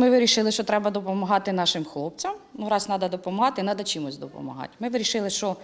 Ми вирішили, що треба допомагати нашим хлопцям. Ну, раз треба допомагати, треба чимось допомагати. Ми вирішили, що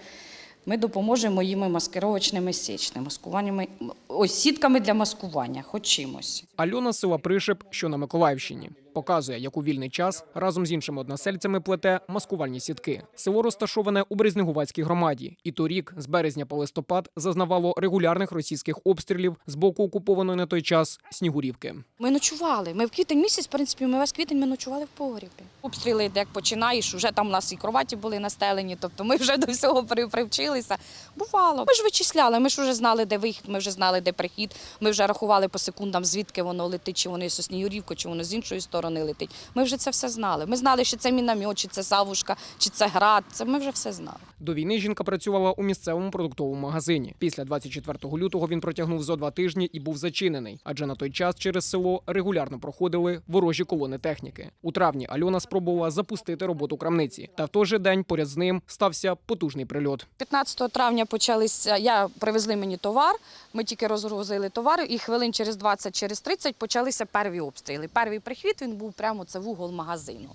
ми допоможемо їм маскировочними січними, маскуваннями, ось сітками для маскування, хоч чимось. Альона Сила Пришеп, що на Миколаївщині, показує, як у вільний час разом з іншими односельцями плете маскувальні сітки. Село розташоване у Березнегувацькій громаді, і торік, з березня по листопад, зазнавало регулярних російських обстрілів з боку окупованої на той час Снігурівки. Ми ночували. Ми в квітень місяць, в принципі, ми весь квітень ми ночували в погрібі. Обстріли, як починаєш, вже там у нас і кроваті були настелені, тобто ми вже до всього при- привчилися. Бувало. Ми ж вичисляли, ми ж вже знали, де вихід, ми вже знали, де прихід. Ми вже рахували по секундам, звідки воно летить, чи воно із Соснігурівки, чи воно з іншої сторони летить. Ми вже це все знали. Ми знали, що це міномет, чи це савушка, чи це град. Це ми вже все знали. До війни жінка працювала у місцевому продуктовому магазині. Після 24 лютого він протягнув зо два тижні і був зачинений, адже на той час через село регулярно проходили ворожі колони техніки. У травні Альона спробувала запустити роботу крамниці, та в той же день поряд з ним стався потужний прильот. 15 травня почалися. Я привезли мені товар. Ми тільки розгрузили товар, і хвилин через 20, через 30 почалися перві обстріли. Перший прихід він був прямо це в угол магазину.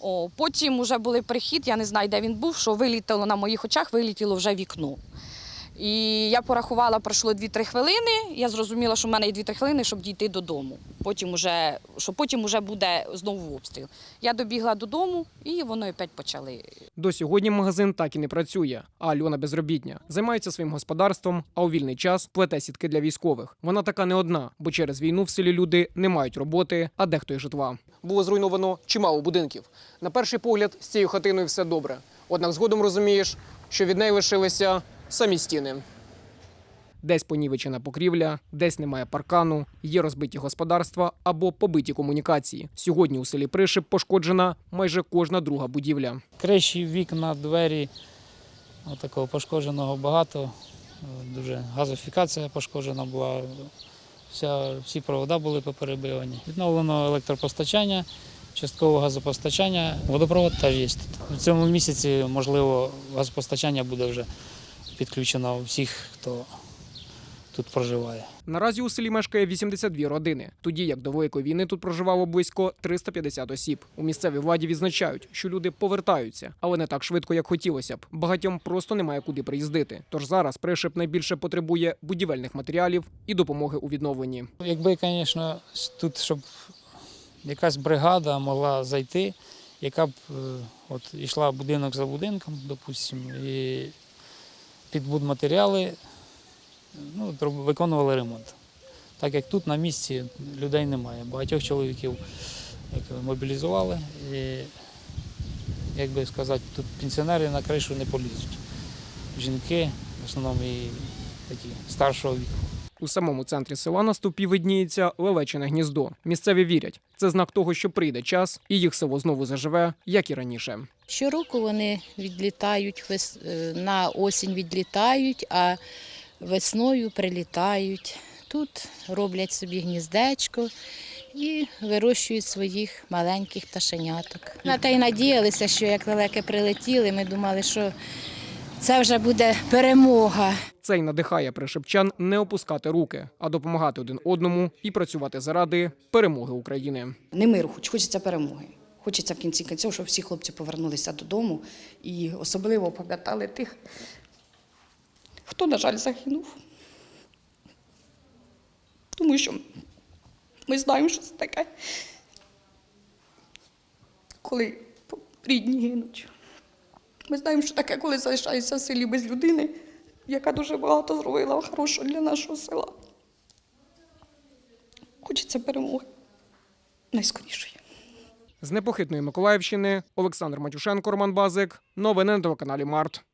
О, потім вже були прихід, я не знаю, де він був, що вилітало на моїх очах, вилітіло вже вікно. І я порахувала, пройшло 2-3 хвилини. Я зрозуміла, що в мене є 2-3 хвилини, щоб дійти додому. Потім уже, що потім уже буде знову обстріл. Я добігла додому, і воно опять почали До сьогодні магазин так і не працює. А Альона безробітня займається своїм господарством, а у вільний час плете сітки для військових. Вона така не одна, бо через війну в селі люди не мають роботи, а дехто й житла. Було зруйновано чимало будинків. На перший погляд, з цією хатиною все добре. Однак згодом розумієш, що від неї лишилися самі стіни. Десь понівечена покрівля, десь немає паркану, є розбиті господарства або побиті комунікації. Сьогодні у селі Пришип пошкоджена майже кожна друга будівля. Криші, вікна, двері. Такого пошкодженого багато. Дуже газофікація пошкоджена була. Вся, всі провода були поперебивані. Відновлено електропостачання, частково газопостачання. Водопровод теж є тут. В цьому місяці, можливо, газопостачання буде вже підключено у всіх, хто тут проживає. Наразі у селі мешкає 82 родини, тоді як до Великої війни тут проживало близько 350 осіб. У місцевій владі відзначають, що люди повертаються, але не так швидко, як хотілося б. Багатьом просто немає куди приїздити. Тож зараз пришип найбільше потребує будівельних матеріалів і допомоги у відновленні. Якби, звісно, тут, щоб якась бригада могла зайти, яка б е, от, йшла будинок за будинком, допустимо, і під будматеріали ну, виконували ремонт. Так як тут на місці людей немає. Багатьох чоловіків як, мобілізували. І, як би сказати, тут пенсіонери на кришу не полізуть. Жінки, в основному і такі старшого віку. У самому центрі села на стовпі видніється лелечине гніздо. Місцеві вірять, це знак того, що прийде час, і їх село знову заживе, як і раніше. Щороку вони відлітають е, на осінь відлітають, а весною прилітають. Тут роблять собі гніздечко і вирощують своїх маленьких пташеняток. На те й надіялися, що як лелеки прилетіли, ми думали, що це вже буде перемога. Це й надихає пришепчан не опускати руки, а допомагати один одному і працювати заради перемоги України. не миру, хоч хочеться перемоги. Хочеться в кінці кінців, щоб всі хлопці повернулися додому і особливо пам'ятали тих, хто, на жаль, загинув. Тому що ми знаємо, що це таке, коли рідні гинуть. Ми знаємо, що таке, коли залишаєшся в селі без людини, яка дуже багато зробила хорошого для нашого села. Хочеться перемоги найскорішої. З непохитної Миколаївщини Олександр Матюшенко, Роман Базик. Новини на телеканалі Март.